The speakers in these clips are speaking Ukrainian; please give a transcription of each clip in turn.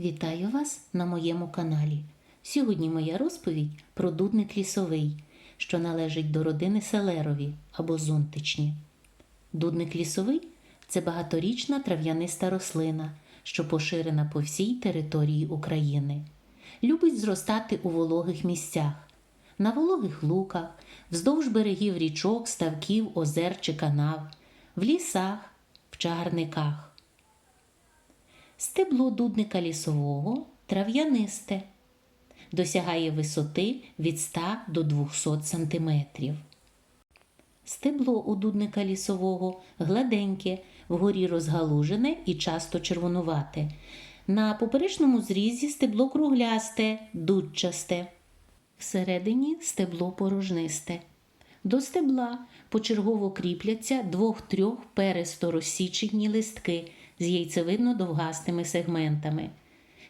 Вітаю вас на моєму каналі. Сьогодні моя розповідь про дудник лісовий, що належить до родини селерові або зонтичні. Дудник лісовий це багаторічна трав'яниста рослина, що поширена по всій території України. Любить зростати у вологих місцях, на вологих луках, вздовж берегів річок, ставків, озер чи канав, в лісах, в чагарниках. Стебло дудника лісового трав'янисте, досягає висоти від 100 до 200 см. Стебло у дудника лісового гладеньке, вгорі розгалужене і часто червонувате. На поперечному зрізі стебло круглясте, дудчасте. Всередині стебло порожнисте. До стебла почергово кріпляться двох-трьох пересто розсічені листки з яйцевидно довгастими сегментами.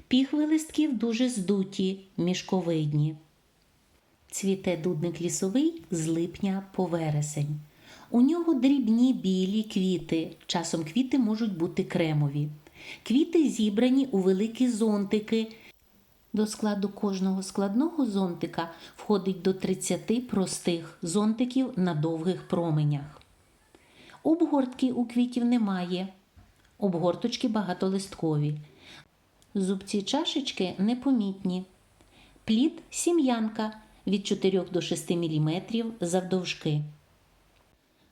Піхви листків дуже здуті, мішковидні. Цвіте дудник лісовий з липня по вересень. У нього дрібні білі квіти, часом квіти можуть бути кремові. Квіти зібрані у великі зонтики. До складу кожного складного зонтика входить до 30 простих зонтиків на довгих променях. Обгортки у квітів немає. Обгорточки багатолисткові. Зубці чашечки непомітні. Плід сім'янка від 4 до 6 мм завдовжки.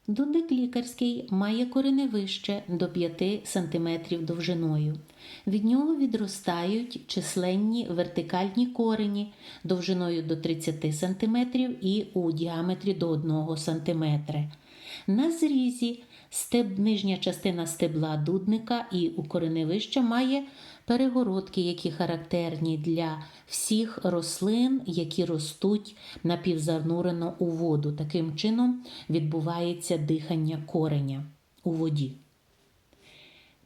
Дудик лікарський має кореневище до 5 см довжиною. Від нього відростають численні вертикальні корені довжиною до 30 см і у діаметрі до 1 см. На зрізі стеб, нижня частина стебла дудника і у кореневища має перегородки, які характерні для всіх рослин, які ростуть напівзанурено у воду. Таким чином відбувається дихання кореня у воді.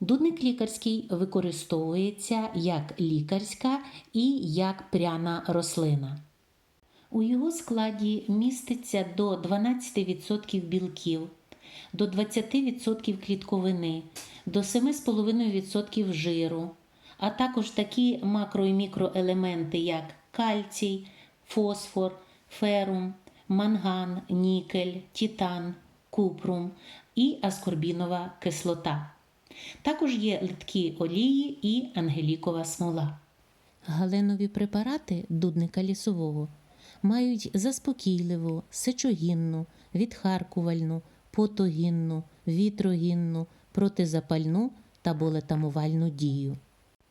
Дудник лікарський використовується як лікарська і як пряна рослина. У його складі міститься до 12% білків, до 20% клітковини, до 7,5% жиру, а також такі макро і мікроелементи, як кальцій, фосфор, ферум, манган, нікель, титан, купрум і аскорбінова кислота. Також є литкі олії і ангелікова смола. Галенові препарати дудника лісового мають заспокійливу, сечогінну, відхаркувальну, потогінну, вітрогінну, протизапальну та болетамувальну дію.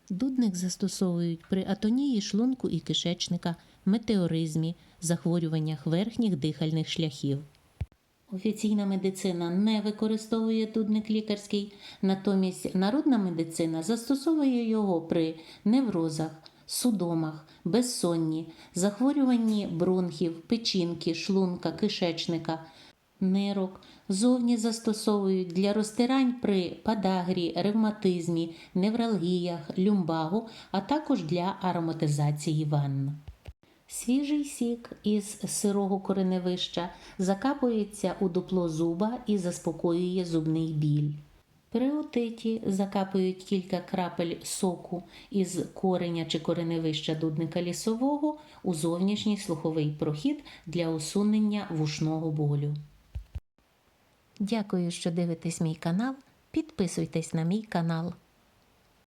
Дудник застосовують при атонії шлунку і кишечника, метеоризмі, захворюваннях верхніх дихальних шляхів. Офіційна медицина не використовує дудник лікарський, натомість народна медицина застосовує його при неврозах, судомах, безсонні, захворюванні бронхів, печінки, шлунка, кишечника, нирок. Зовні застосовують для розтирань при падагрі, ревматизмі, невралгіях, люмбагу, а також для ароматизації ванн. Свіжий сік із сирого кореневища закапується у дупло зуба і заспокоює зубний біль. При отиті закапують кілька крапель соку із кореня чи кореневища дудника лісового у зовнішній слуховий прохід для усунення вушного болю. Дякую, що дивитесь мій канал. Підписуйтесь на мій канал.